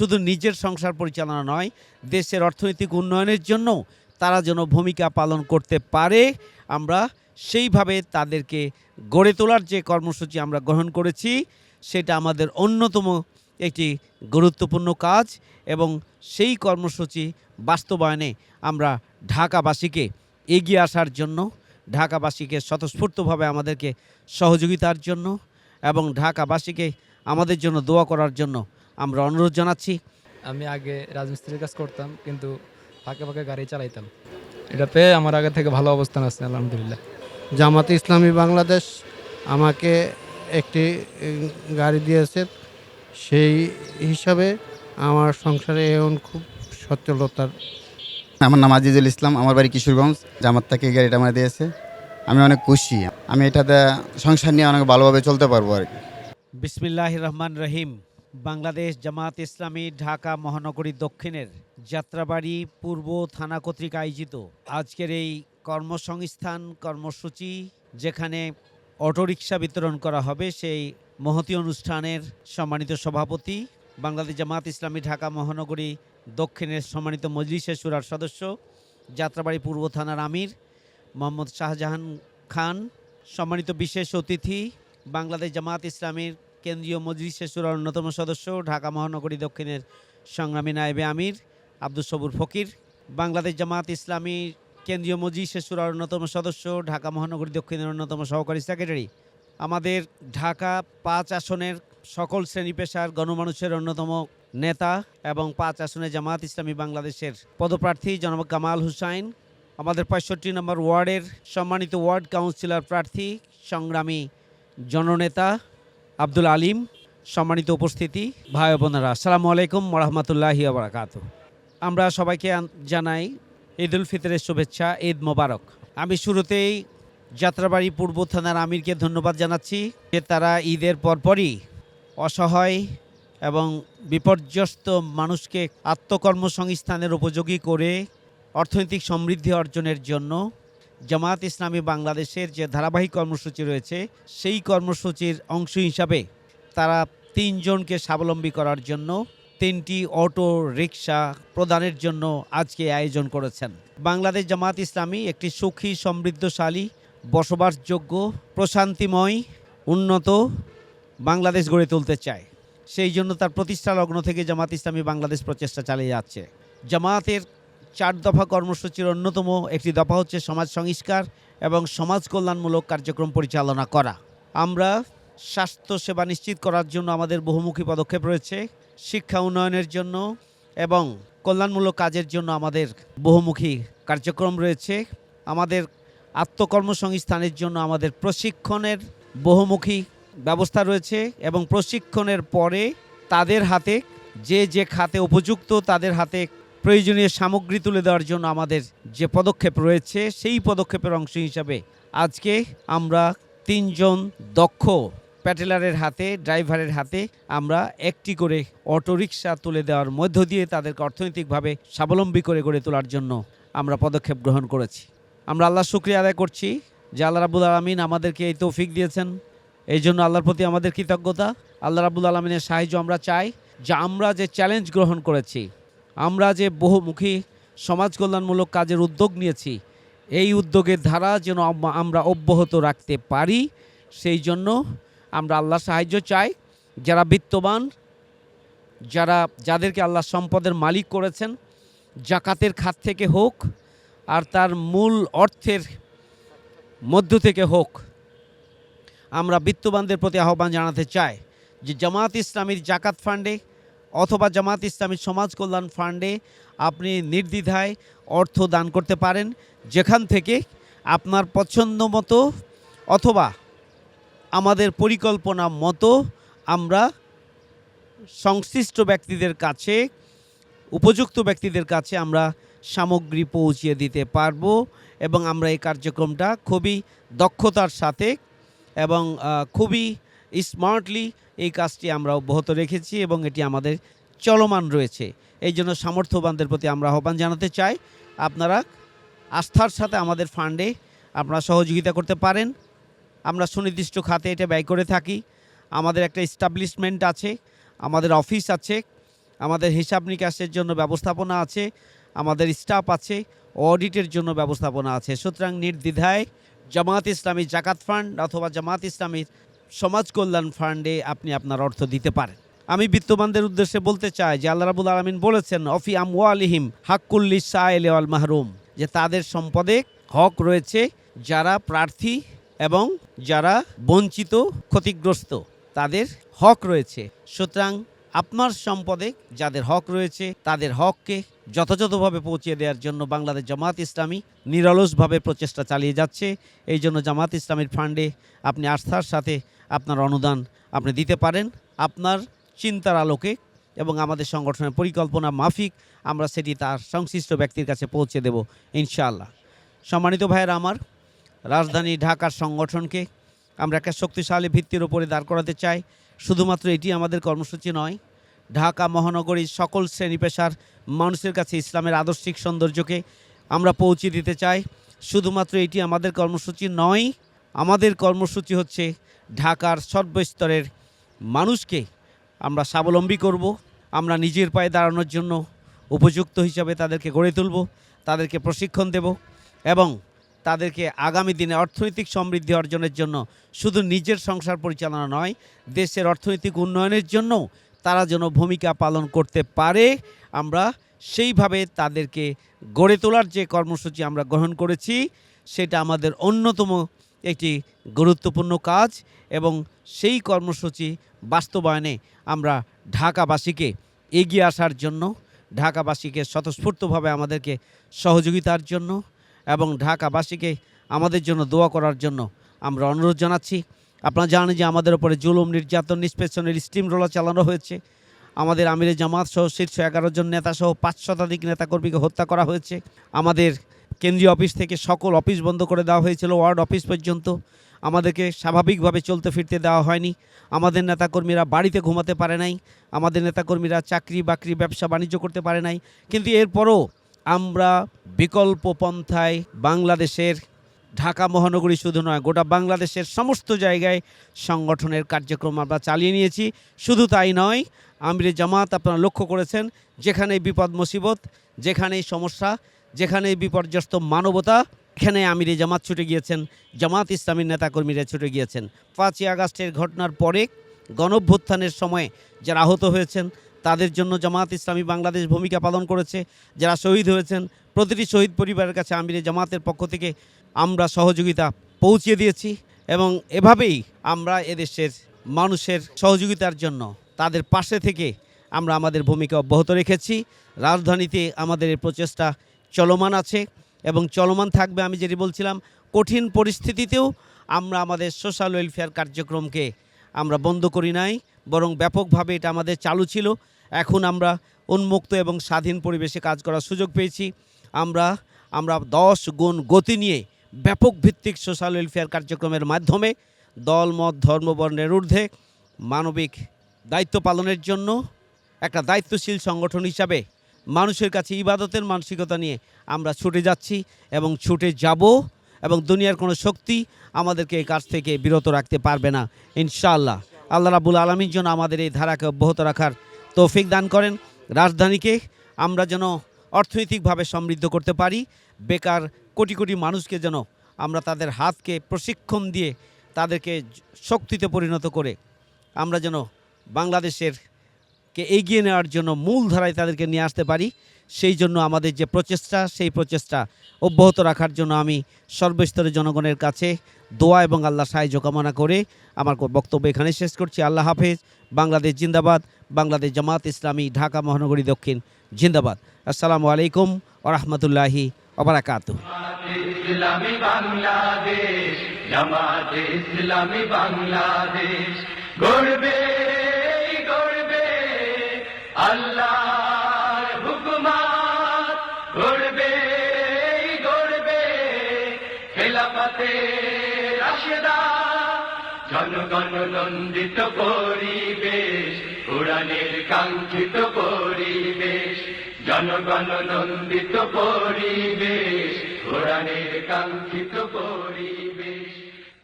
শুধু নিজের সংসার পরিচালনা নয়, দেশের অর্থনৈতিক উন্নয়নের জন্য তারা যেন ভূমিকা পালন করতে পারে। আমরা সেইভাবে তাদেরকে গড়ে তোলার যে কর্মসূচি আমরা গ্রহণ করেছি, সেটা আমাদের অন্যতম একটি গুরুত্বপূর্ণ কাজ এবং সেই কর্মসূচি বাস্তবায়নে আমরা ঢাকাবাসীকে এগিয়ে আসার জন্য, ঢাকাবাসীকে স্বতঃস্ফূর্তভাবে আমাদেরকে সহযোগিতার জন্য এবং ঢাকাবাসীকে আমাদের জন্য দোয়া করার জন্য আমরা অনুরোধ জানাচ্ছি। আমি আগে রাজমিস্ত্রির কাজ করতাম কিন্তু ফাঁকে ফাঁকে গাড়ি চালাইতাম। এটা পেয়ে আমার আগে থেকে ভালো অবস্থান আছে আলহামদুলিল্লাহ। জামাতে ইসলামী বাংলাদেশ আমাকে একটি গাড়ি দিয়েছে। সেই হিসাবে আমার সংসারে এখন খুব সচ্ছলতার। আমার নাম আজিজুল ইসলাম আমার বাড়ি কিশোরগঞ্জ। জামাত থেকে এই গাড়িটা আমার দিয়েছে। আমি অনেক খুশি। আমি এটাতে সংসার নিয়ে অনেক ভালোভাবে চলতে পারব আর কি। বিসমিল্লাহ রহমান রহিম। বাংলাদেশ জামাত ইসলামী ঢাকা মহানগরী দক্ষিণের যাত্রাবাড়ি পূর্ব থানা কর্তৃক আয়োজিত আজকের এই কর্মসংস্থান কর্মসূচি, যেখানে অটোরিকশা বিতরণ করা হবে সেই মহতি অনুষ্ঠানের সম্মানিত সভাপতি, বাংলাদেশ জামাত ইসলামী ঢাকা মহানগরী দক্ষিণের সম্মানিত মজলিসের সুরার সদস্য, যাত্রাবাড়ি পূর্ব থানার আমির মোহাম্মদ শাহজাহান খান, সম্মানিত বিশেষ অতিথি, বাংলাদেশ জামাত ইসলামীর কেন্দ্রীয় মজলিসের সুরার অন্যতম সদস্য ঢাকা মহানগরী দক্ষিণের সংগ্রামী নায়েবে আমির, আব্দুল সবুর ফকির, বাংলাদেশ জামাত ইসলামী কেন্দ্রীয় মজলিসের সুরার অন্যতম সদস্য ঢাকা মহানগরী দক্ষিণের অন্যতম সহকারী সেক্রেটারি। আমাদের ঢাকা পাঁচ আসনের সকল শ্রেণি পেশার গণমানুষের অন্যতম নেতা এবং পাঁচ আসনে জামাত ইসলামী বাংলাদেশের পদপ্রার্থী জনাব কামাল হুসাইন, আমাদের পঁয়ষট্টি নম্বর ওয়ার্ডের সম্মানিত ওয়ার্ড কাউন্সিলর প্রার্থী, সংগ্রামী জননেতা আব্দুল আলিম, সম্মানিত উপস্থিতি, ভাই বোনেরা, আসসালামু আলাইকুম রহমতুল্লাহি বারাকাত আমরা সবাইকে জানাই ঈদ উল ফিতরের শুভেচ্ছা, ঈদ মোবারক। আমি শুরুতেই যাত্রাবাড়ি পূর্ব থানার আমিরকে ধন্যবাদ জানাচ্ছি যে তারা ঈদের পরপরই অসহায় এবং বিপর্যস্ত মানুষকে আত্মকর্মসংস্থানের উপযোগী করে অর্থনৈতিক সমৃদ্ধি অর্জনের জন্য জামাত ইসলামী বাংলাদেশের যে ধারাবাহিক কর্মসূচি রয়েছে, সেই কর্মসূচির অংশ হিসাবে তারা তিনজনকে স্বাবলম্বী করার জন্য তিনটি অটো রিক্সা প্রদানের জন্য আজকে আয়োজন করেছেন। বাংলাদেশ জামাত ইসলামী একটি সুখী, সমৃদ্ধশালী, বসবাসযোগ্য, প্রশান্তিময়, উন্নত বাংলাদেশ গড়ে তুলতে চায়। সেই জন্য তার প্রতিষ্ঠা লগ্ন থেকে জামাত ইসলামী বাংলাদেশ প্রচেষ্টা চালিয়ে যাচ্ছে। জামাতের চার দফা কর্মসূচির অন্যতম একটি দফা হচ্ছে সমাজ সংস্কার এবং সমাজ কল্যাণমূলক কার্যক্রম পরিচালনা করা। আমরা স্বাস্থ্য সেবা নিশ্চিত করার জন্য আমাদের বহুমুখী পদক্ষেপ রয়েছে, শিক্ষা উন্নয়নের জন্য এবং কল্যাণমূলক কাজের জন্য আমাদের বহুমুখী কার্যক্রম রয়েছে। আমাদের আত্মকর্মসংস্থানের জন্য আমাদের প্রশিক্ষণের বহুমুখী ব্যবস্থা রয়েছে এবং প্রশিক্ষণের পরে তাদের হাতে যে যে খাতে উপযুক্ত তাদের হাতে প্রয়োজনীয় সামগ্রী তুলে দেওয়ার জন্য আমাদের যে পদক্ষেপ রয়েছে, সেই পদক্ষেপের অংশ হিসাবে আজকে আমরা তিনজন দক্ষ প্যাটেলারের হাতে, ড্রাইভারের হাতে আমরা একটি করে অটোরিকশা তুলে দেওয়ার মধ্য দিয়ে তাদেরকে অর্থনৈতিকভাবে স্বাবলম্বী করে গড়ে তোলার জন্য আমরা পদক্ষেপ গ্রহণ করেছি। আমরা আল্লাহ শুক্রিয়া আদায় করছি যে আল্লাহ রাবুল আলমিন আমাদেরকে এই তৌফিক দিয়েছেন। এই জন্য আল্লাহর প্রতি আমাদের কৃতজ্ঞতা। আল্লাহ রাবুল আলমিনের সাহায্য আমরা চাই। যে আমরা যে চ্যালেঞ্জ গ্রহণ করেছি আমরা যে বহুমুখী সমাজ কল্যাণমূলক কাজের উদ্যোগ নিয়েছি, এই উদ্যোগের ধারা যেন আমরা অব্যাহত রাখতে পারি, সেই জন্য আমরা আল্লাহর সাহায্য চাই। যারা বিত্তবান, যারা, যাদেরকে আল্লাহ সম্পদের মালিক করেছেন, জাকাতের খাত থেকে হোক আর তার মূল অর্থের মধ্য থেকে হোক, আমরা বিত্তবানদের প্রতি আহ্বান জানাতে চাই যে জামাত ইসলামীর জাকাত ফান্ডে অথবা জামাত ইসলামী সমাজ কল্যাণ ফান্ডে আপনি নির্দ্বিধায় অর্থ দান করতে পারেন, যেখান থেকে আপনার পছন্দ মতো অথবা আমাদের পরিকল্পনা মতো আমরা সংশ্লিষ্ট ব্যক্তিদের কাছে, উপযুক্ত ব্যক্তিদের কাছে আমরা সামগ্রী পৌঁছিয়ে দিতে পারব এবং আমরা এই কার্যক্রমটা খুবই দক্ষতার সাথে এবং খুবই স্মার্টলি এই কাজটি আমরা অব্যাহত রেখেছি এবং এটি আমাদের চলমান রয়েছে। এই জন্য সামর্থ্যবানদের প্রতি আমরা আহ্বান জানাতে চাই। আপনারা আস্থার সাথে আমাদের ফান্ডে আপনারা সহযোগিতা করতে পারেন। আমরা সুনির্দিষ্ট খাতে এটা ব্যয় করে থাকি। আমাদের একটা এস্টাবলিশমেন্ট আছে, আমাদের অফিস আছে, আমাদের হিসাব নিকাশের জন্য ব্যবস্থাপনা আছে, আমাদের স্টাফ আছে, অডিটের জন্য ব্যবস্থাপনা আছে। সুতরাং নির্দ্বিধায় জামাত ইসলামী জাকাত ফান্ড অথবা জামাত ইসলামীর সমাজ কল্যাণ ফান্ডে আপনি আপনার অর্থ দিতে পারেন। আমি বিত্তবানদের উদ্দেশ্যে বলতে চাই যে আল্লাহ রাবুল আলমিন বলেছেন, অফি আম আমওয়ালিহিম হাক্কুল্লি সাহেল মাহরুম যে তাদের সম্পদে হক রয়েছে যারা প্রার্থী এবং যারা বঞ্চিত, ক্ষতিগ্রস্ত, তাদের হক রয়েছে। সুতরাং আপনার সম্পদে যাদের হক রয়েছে, তাদের হককে যথাযথভাবে পৌঁছে দেওয়ার জন্য বাংলাদেশ জামাত ইসলামী নিরলসভাবে প্রচেষ্টা চালিয়ে যাচ্ছে। এই জন্য জামাত ইসলামীর ফান্ডে আপনি আস্থার সাথে আপনার অনুদান আপনি দিতে পারেন। আপনার চিন্তার আলোকে এবং আমাদের সংগঠনের পরিকল্পনা মাফিক আমরা সেটি তার সংশ্লিষ্ট ব্যক্তির কাছে পৌঁছে দেব ইনশাআল্লাহ। সম্মানিত ভাইয়ের আমার, রাজধানী ঢাকার সংগঠনকে আমরা একটা শক্তিশালী ভিত্তির উপরে দাঁড় করাতে চাই। শুধুমাত্র এটি আমাদের কর্মসূচি নয়, ঢাকা মহানগরীর সকল শ্রেণি পেশার মানুষের কাছে ইসলামের আদর্শিক সৌন্দর্যকে আমরা পৌঁছে দিতে চাই। শুধুমাত্র এটি আমাদের কর্মসূচি নয়, আমাদের কর্মসূচি হচ্ছে ঢাকার সর্বস্তরের মানুষকে আমরা স্বাবলম্বী করব, আমরা নিজের পায়ে দাঁড়ানোর জন্য উপযুক্ত হিসাবে তাদেরকে গড়ে তুলব, তাদেরকে প্রশিক্ষণ দেব এবং তাদেরকে আগামী দিনে অর্থনৈতিক সমৃদ্ধি অর্জনের জন্য শুধু নিজের সংসার পরিচালনা নয়, দেশের অর্থনৈতিক উন্নয়নের জন্য তারা যেন ভূমিকা পালন করতে পারে। আমরা সেইভাবে তাদেরকে গড়ে তোলার যে কর্মসূচি আমরা গ্রহণ করেছি, সেটা আমাদের অন্যতম একটি গুরুত্বপূর্ণ কাজ এবং সেই কর্মসূচি বাস্তবায়নে আমরা ঢাকাবাসীকে এগিয়ে আসার জন্য, ঢাকাবাসীকে স্বতঃস্ফূর্তভাবে আমাদেরকে সহযোগিতার জন্য এবং ঢাকাবাসীকে আমাদের জন্য দোয়া করার জন্য আমরা অনুরোধ জানাচ্ছি। আপনারা জানেন যে আমাদের উপরে জুলুম, নির্যাতন, নিষ্পেষণের স্টিম রোলার চালানো হয়েছে। আমাদের আমিরে জামাত সহ শীর্ষ এগারো জন নেতা সহ পাঁচ শতাধিক নেতাকর্মীকে হত্যা করা হয়েছে। আমাদের কেন্দ্রীয় অফিস থেকে সকল অফিস বন্ধ করে দেওয়া হয়েছিল, ওয়ার্ড অফিস পর্যন্ত। আমাদেরকে স্বাভাবিকভাবে চলতে ফিরতে দেওয়া হয়নি। আমাদের নেতাকর্মীরা বাড়িতে ঘুমাতে পারে নাই। আমাদের নেতাকর্মীরা চাকরি বাকরি ব্যবসা বাণিজ্য করতে পারে নাই। কিন্তু এরপরও আমরা বিকল্প পন্থায় বাংলাদেশের ঢাকা মহানগরী শুধু নয়, গোটা বাংলাদেশের সমস্ত জায়গায় সংগঠনের কার্যক্রম আমরা চালিয়ে নিয়েছি। শুধু তাই নয়, আমিরে জামাত আপনারা লক্ষ্য করেছেন যেখানে বিপদ মুসিবত, যেখানেই সমস্যা, যেখানেই বিপর্যস্ত মানবতা এখানে আমিরে জামাত ছুটে গিয়েছেন, জামাত ইসলামীর নেতাকর্মীরা ছুটে গিয়েছেন। পাঁচই আগস্টের ঘটনার পরে গণভ্যুত্থানের সময় যারা আহত হয়েছেন তাদের জন্য জামাত ইসলামী বাংলাদেশ ভূমিকা পালন করেছে। যারা শহীদ হয়েছেন, প্রতিটি শহীদ পরিবারের কাছে আমিরে জামাতের পক্ষ থেকে আমরা সহযোগিতা পৌঁছে দিয়েছি এবং এভাবেই আমরা এদেশের মানুষের সহযোগিতার জন্য তাদের পাশে থেকে আমরা আমাদের ভূমিকা অব্যাহত রেখেছি। রাজধানীতে আমাদের এই প্রচেষ্টা চলমান আছে এবং চলমান থাকবে আমি যেটি বলছিলাম, কঠিন পরিস্থিতিতেও আমরা আমাদের সোশ্যাল ওয়েলফেয়ার কার্যক্রমকে আমরা বন্ধ করি নাই। বরং ব্যাপকভাবে এটা আমাদের চালু ছিল। এখন আমরা উন্মুক্ত এবং স্বাধীন পরিবেশে কাজ করার সুযোগ পেয়েছি। আমরা আমরা দশ গুণ গতি নিয়ে ব্যাপক ভিত্তিক সোশ্যাল ওয়েলফেয়ার কার্যক্রমের মাধ্যমে দল, মত, ধর্ম, বর্ণের ঊর্ধ্বে মানবিক দায়িত্ব পালনের জন্য একটা দায়িত্বশীল সংগঠন হিসাবে মানুষের কাছে ইবাদতের মানসিকতা নিয়ে আমরা ছুটে যাচ্ছি এবং ছুটে যাব এবং দুনিয়ার কোনো শক্তি আমাদেরকে এই কাজ থেকে বিরত রাখতে পারবে না। ইনশাআল্লাহ। আল্লাহ রাবুল আলমীর জন্য আমাদের এই ধারাকে অব্যাহত রাখার তৌফিক দান করেন। রাজধানীকে আমরা যেন অর্থনৈতিকভাবে সমৃদ্ধ করতে পারি। বেকার কোটি কোটি মানুষকে যেন আমরা তাদের হাতকে প্রশিক্ষণ দিয়ে তাদেরকে শক্তিতে পরিণত করে আমরা যেন বাংলাদেশের কে এগিয়ে নেওয়ার জন্য মূল ধারায় তাদেরকে নিয়ে আসতে পারি। সেই জন্য আমাদের যে প্রচেষ্টা, সেই প্রচেষ্টা অব্যাহত রাখার জন্য আমি সর্বস্তরের জনগণের কাছে দোয়া এবং আল্লাহ সাহায্য কামনা করে আমার বক্তব্য এখানে শেষ করছি। আল্লাহ হাফেজ। বাংলাদেশ জিন্দাবাদ। বাংলাদেশ জামাত ইসলামী, ঢাকা, মহানগরী দক্ষিণ। জিন্দাবাদ। আসসালামু আলাইকুম ওরহমতুল্লাহি ইসলামী, বাংলাদেশ। খেলাফতে রাশেদা জনগণ নন্দিত পরিবেশ উড়ানের কাঙ্ক্ষিত পরিবেশ জনগণ নন্দিত পরিবেশ উড়ানের কাঙ্ক্ষিত পরিবেশ।